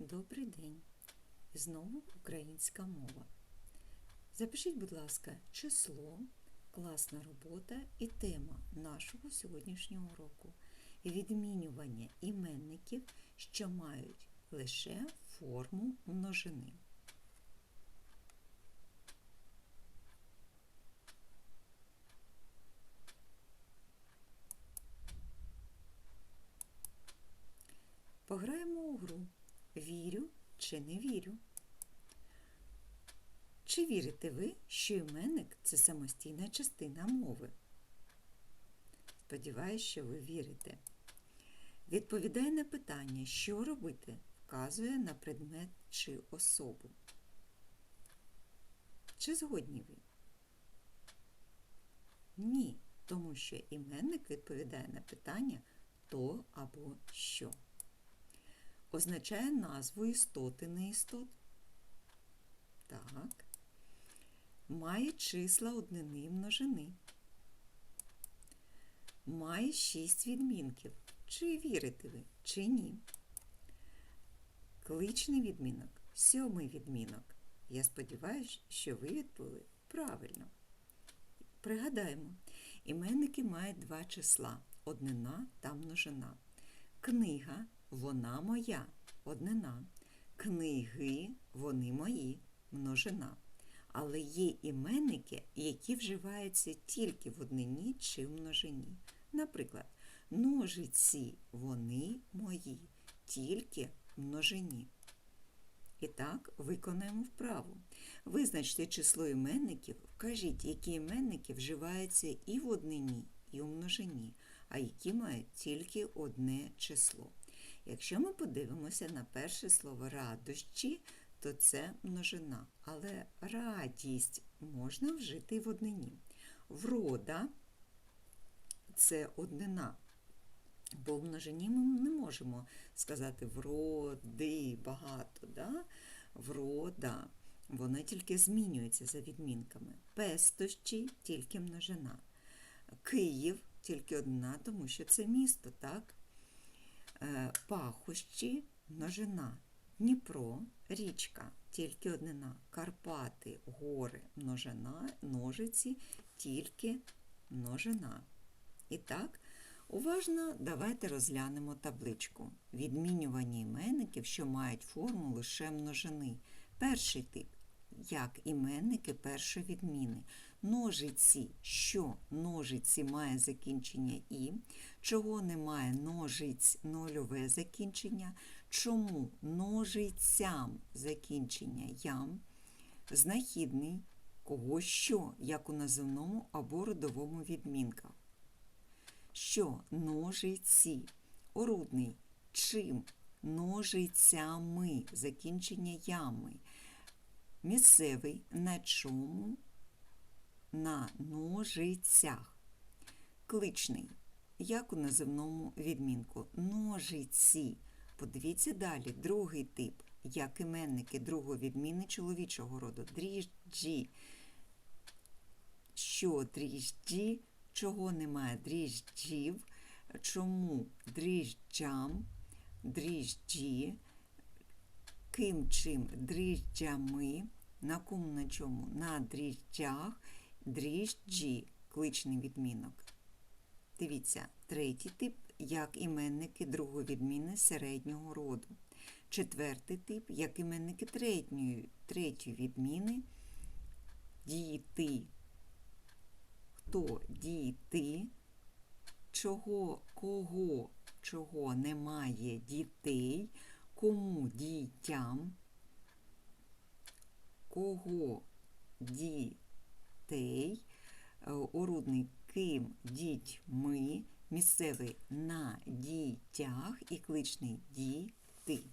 Добрий день! Знову українська мова. Запишіть, будь ласка, число, класна робота і тема нашого сьогоднішнього уроку. Відмінювання іменників, що мають лише форму множини. Пограємо. Вірю чи не вірю. Чи вірите ви, що іменник це самостійна частина мови? Сподіваюсь, що ви вірите. Відповідає на питання, що робити, вказує на предмет чи особу. Чи згодні ви? Ні, тому що іменник відповідає на питання то або що означає назву істоти неістот. Так. Має числа однини і множини. Має шість відмінків. Чи вірите ви, чи ні? Кличний відмінок, сьомий відмінок. Я сподіваюся, що ви відповіли правильно. Пригадаємо, іменники мають два числа однина та множина. Книга вона моя однина. Книги вони мої множина. Але є іменники, які вживаються тільки в однині чи в множині. Наприклад, ножиці вони мої, тільки в множині. І так, виконаємо вправу. Визначте число іменників, вкажіть, які іменники вживаються і в однині, і в множині, а які мають тільки одне число. Якщо ми подивимося на перше слово радощі, то це множина. Але радість можна вжити і в однині. Врода це однина. Бо в множині ми не можемо сказати вроди багато. Да? Врода. Вона тільки змінюється за відмінками. Пестощі тільки множина. Київ тільки одна, тому що це місто, так? Е, пахощі множина, Дніпро, річка, тільки однина, Карпати, гори, множина, ножиці, тільки множина. І так, уважно давайте розглянемо табличку. Відмінювання іменників, що мають форму лише множини. Перший тип як іменники першої відміни. Ножиці, що ножиці має закінчення і, чого немає ножиць нульове закінчення, чому ножицям закінчення ям, знахідний, кого що, як у називному або родовому відмінках. Що ножиці, орудний, чим ножицями закінчення ями місцевий на чому на ножицях. Кличний, як у називному відмінку. Ножиці. Подивіться далі, другий тип, як іменники другої відміни чоловічого роду. Дріжджі. Що дріжджі? Чого немає дріжджів? Чому дріжджам, дріжджі? ким чим дріжджами, на кому на чому? На дріжджах, дріжджі, кличний відмінок. Дивіться, третій тип, як іменники другої відміни середнього роду. Четвертий тип, як іменники третьої, третьої відміни діти. Хто діти? Чого, кого, чого немає дітей? кому дітям, кого дітей, е, ким дітьми, місцевий на дітях і кличний діти.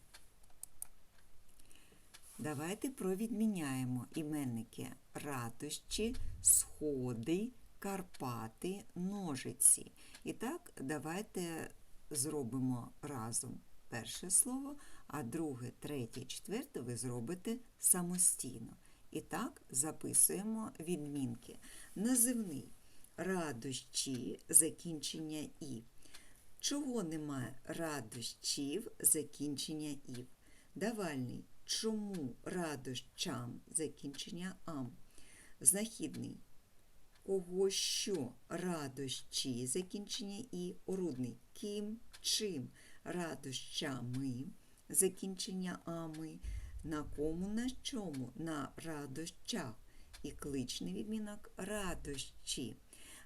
Давайте провідміняємо іменники радощі, сходи, Карпати, ножиці. І так, давайте зробимо разом перше слово, а друге, третє, четверте ви зробите самостійно. І так записуємо відмінки. Називний радощі закінчення і. Чого немає радощів закінчення ів? Давальний чому радощам закінчення ам. Знахідний кого що радощі закінчення і орудний ким чим радощами закінчення ами. На кому на чому? На радощах. І кличний відмінок радощі.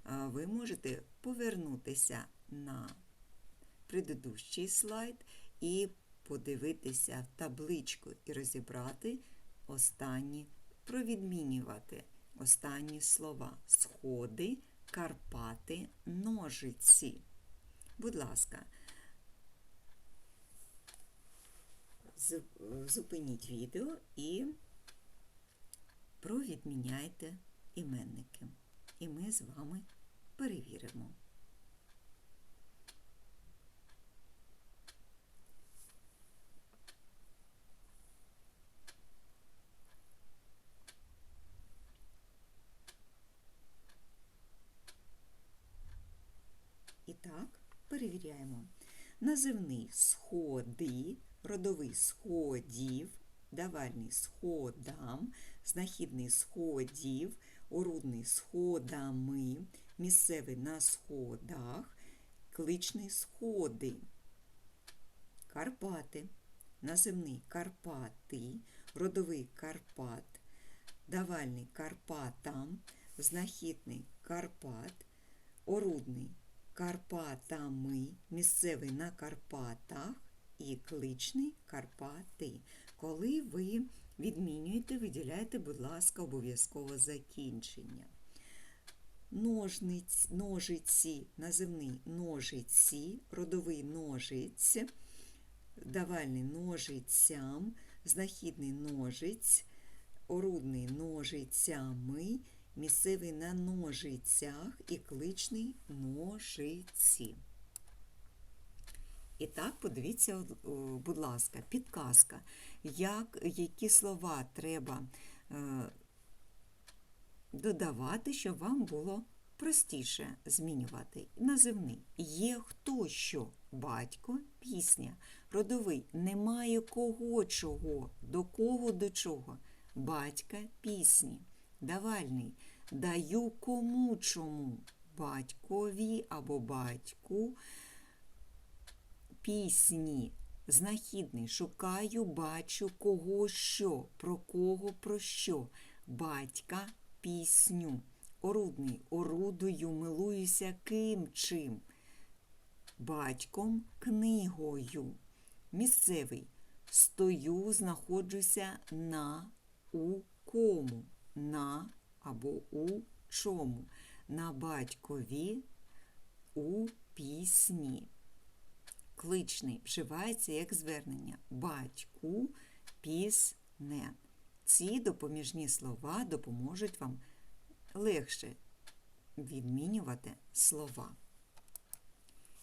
Ви можете повернутися на предыдущий слайд і подивитися в табличку і розібрати останні, провідмінювати останні слова. Сходи, Карпати, ножиці. Будь ласка, зупиніть відео і провідміняйте іменники. І ми з вами перевіримо. І так, перевіряємо. Називний сходи, родовий сходів, давальний сходам, знахідний сходів, орудний сходами, місцевий на сходах, кличний сходи. Карпати, називний Карпати, родовий Карпат, давальний Карпатам, знахідний Карпат, орудний Карпатами, місцевий на Карпатах і кличний Карпати. Коли ви відмінюєте, виділяйте, будь ласка, обов'язково закінчення. Ножниць, ножиці, називний ножиці, родовий ножиць, давальний ножицям, знахідний ножиць, орудний ножицями, місцевий на ножицях і кличний ножиці. І так, подивіться, будь ласка, підказка, як, які слова треба е, додавати, щоб вам було простіше змінювати. Називний. Є хто що, батько, пісня, родовий. Немає кого чого, до кого до чого, батька пісні, давальний. Даю кому чому, батькові або батьку пісні. Знахідний шукаю, бачу кого що, про кого про що, батька пісню. Орудний орудую, милуюся ким чим. Батьком книгою. Місцевий стою, знаходжуся на у кому, на або у чому. На батькові у пісні. Кличний вживається як звернення батьку пісне. Ці допоміжні слова допоможуть вам легше відмінювати слова.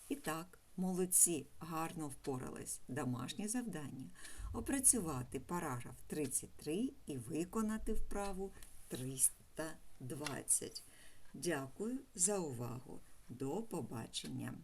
І так, молодці гарно впорались. Домашнє завдання опрацювати параграф 33 і виконати вправу 320. Дякую за увагу. До побачення!